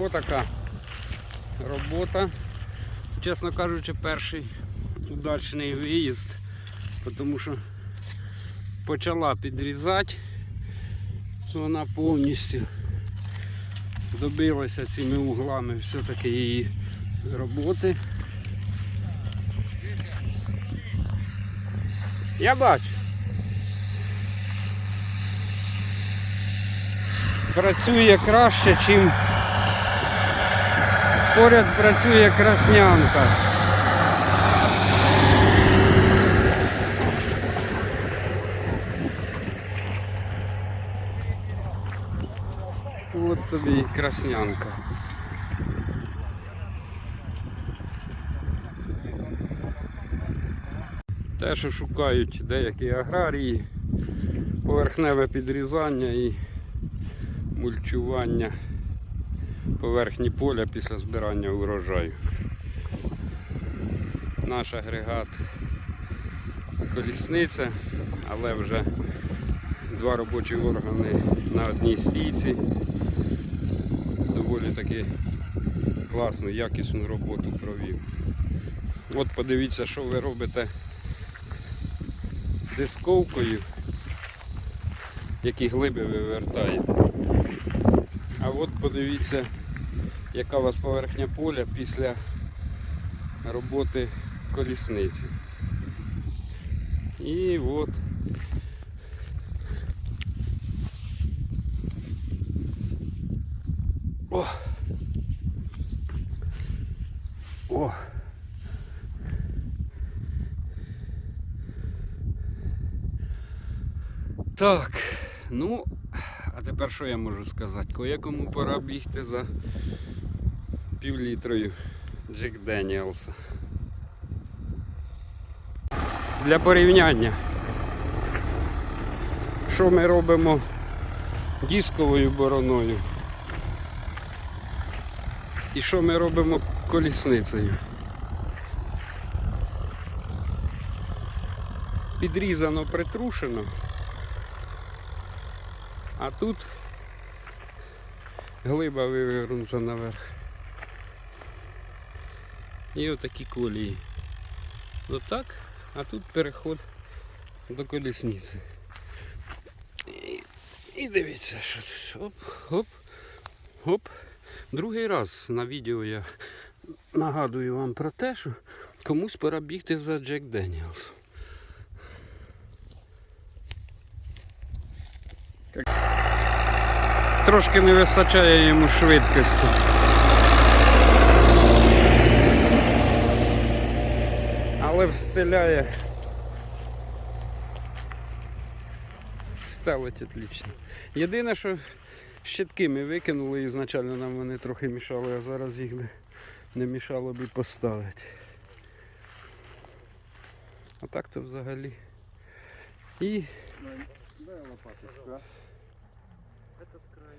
Отака робота. Чесно кажучи, перший удачний виїзд, тому що почала підрізати, вона повністю добилася цими углами все-таки її роботи. Я бачу. Працює краще, чим поряд працює краснянка. От тобі і краснянка. Те, що шукають деякі аграрії, поверхневе підрізання і мульчування поверхні поля після збирання урожаю. Наш агрегат колісниця, але вже два робочі органи на одній стійці. Доволі таки класну, якісну роботу провів. От подивіться, що ви робите дисковкою, які глиби ви вертаєте. От подивіться, яка у вас поверхня поля після роботи колісниці. І от О! О! Так, ну, а тепер що я можу сказати? Коякому пора бігти за півлітрою Джек Деніелса. Для порівняння. Що ми робимо дисковою бороною? І що ми робимо колісницею? Підрізано, притрушено. А тут глиба вивернута наверх. І отакі колії. Отак, а тут переход до колісниці. І, і дивіться, що тут. Оп, хоп, хоп. Другий раз на відео я нагадую вам про те, що комусь пора бігти за Джек Деніелс. Трошки не вистачає йому швидкості. Але встиляє. Стелить отлично. Єдине, що щитки ми викинули і значально нам вони трохи мішали, а зараз їх би не мішало б поставити. А так то взагалі. І Дай лопаточку этот край